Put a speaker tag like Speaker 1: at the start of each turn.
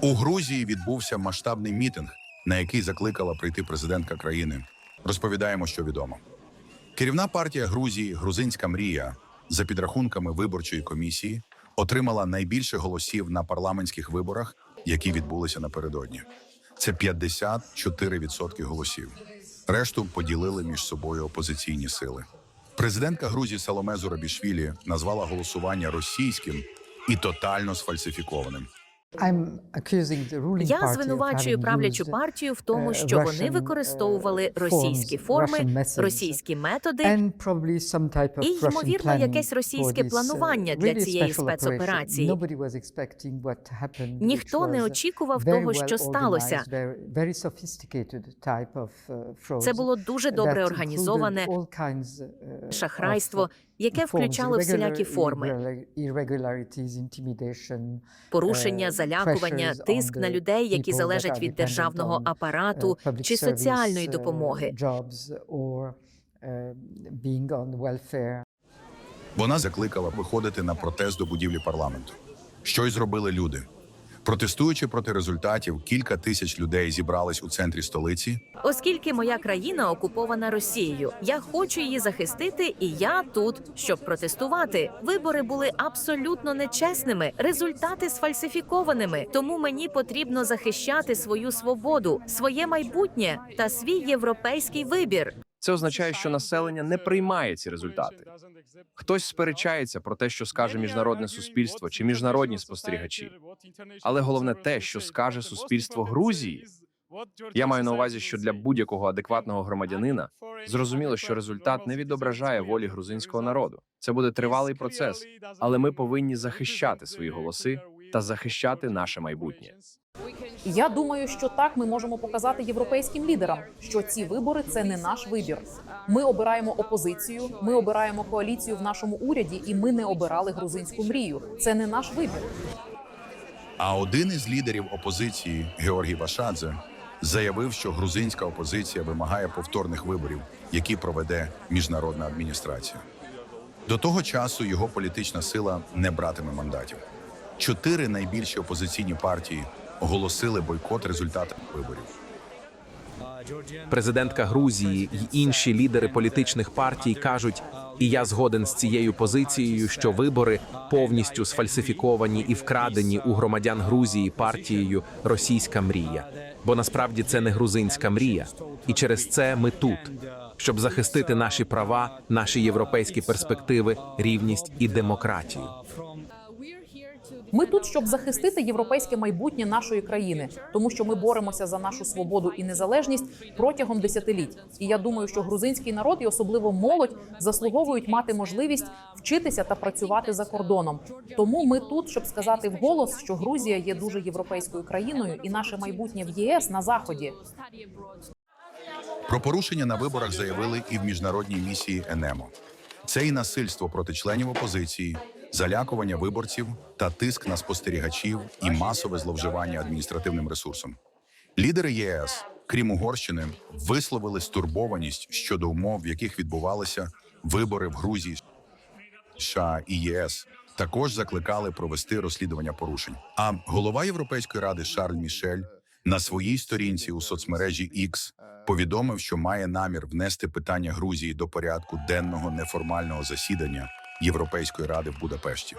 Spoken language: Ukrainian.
Speaker 1: У Грузії відбувся масштабний мітинг, на який закликала прийти президентка країни. Розповідаємо, що відомо. Керівна партія Грузії Грузинська мрія за підрахунками виборчої комісії отримала найбільше голосів на парламентських виборах, які відбулися напередодні. Це 54% голосів. Решту поділили між собою опозиційні сили. Президентка Грузії Саломе Зурабішвілі назвала голосування російським і тотально сфальсифікованим.
Speaker 2: Я звинувачую правлячу партію в тому, що вони використовували російські форми, російські методи і, ймовірно, якесь російське планування для цієї спецоперації. Ніхто не очікував того, що сталося. Це було дуже добре організоване шахрайство, яке включало всілякі форми порушення, залякування, тиск на людей, які залежать від державного апарату чи соціальної допомоги.
Speaker 1: Вона закликала виходити на протест до будівлі парламенту. Що й зробили люди. Протестуючи проти результатів, кілька тисяч людей зібрались у центрі столиці.
Speaker 2: Оскільки моя країна окупована Росією, я хочу її захистити, і я тут, щоб протестувати. Вибори були абсолютно нечесними, результати сфальсифікованими. Тому мені потрібно захищати свою свободу, своє майбутнє та свій європейський вибір.
Speaker 3: Це означає, що населення не приймає ці результати. Хтось сперечається про те, що скаже міжнародне суспільство чи міжнародні спостерігачі. Але головне те, що скаже суспільство Грузії. Я маю на увазі, що для будь-якого адекватного громадянина зрозуміло, що результат не відображає волі грузинського народу. Це буде тривалий процес, але ми повинні захищати свої голоси та захищати наше майбутнє.
Speaker 4: Я думаю, що так ми можемо показати європейським лідерам, що ці вибори це не наш вибір. Ми обираємо опозицію, ми обираємо коаліцію в нашому уряді, і ми не обирали грузинську мрію. Це не наш вибір.
Speaker 1: А один із лідерів опозиції Георгій Башадзе заявив, що грузинська опозиція вимагає повторних виборів, які проведе міжнародна адміністрація. До того часу його політична сила не братиме мандатів. Чотири найбільші опозиційні партії оголосили бойкот результатів виборів.
Speaker 5: Президентка Грузії й інші лідери політичних партій кажуть, і я згоден з цією позицією, що вибори повністю сфальсифіковані і вкрадені у громадян Грузії партією Російська мрія. Бо насправді це не грузинська мрія, і через це ми тут, щоб захистити наші права, наші європейські перспективи, рівність і демократію.
Speaker 4: Ми тут, щоб захистити європейське майбутнє нашої країни, тому що ми боремося за нашу свободу і незалежність протягом десятиліть. І я думаю, що грузинський народ і особливо молодь заслуговують мати можливість вчитися та працювати за кордоном. Тому ми тут, щоб сказати вголос, що Грузія є дуже європейською країною, і наше майбутнє в ЄС на заході.
Speaker 1: Про порушення на виборах заявили і в міжнародній місії ЕНЕМО. Це і насильство проти членів опозиції, залякування виборців та тиск на спостерігачів і масове зловживання адміністративним ресурсом. Лідери ЄС, крім Угорщини, висловили стурбованість щодо умов, в яких відбувалися вибори в Грузії, США і ЄС. Також закликали провести розслідування порушень. А голова Європейської ради Шарль Мішель на своїй сторінці у соцмережі X повідомив, що має намір внести питання Грузії до порядку денного неформального засідання Європейської ради в Будапешті.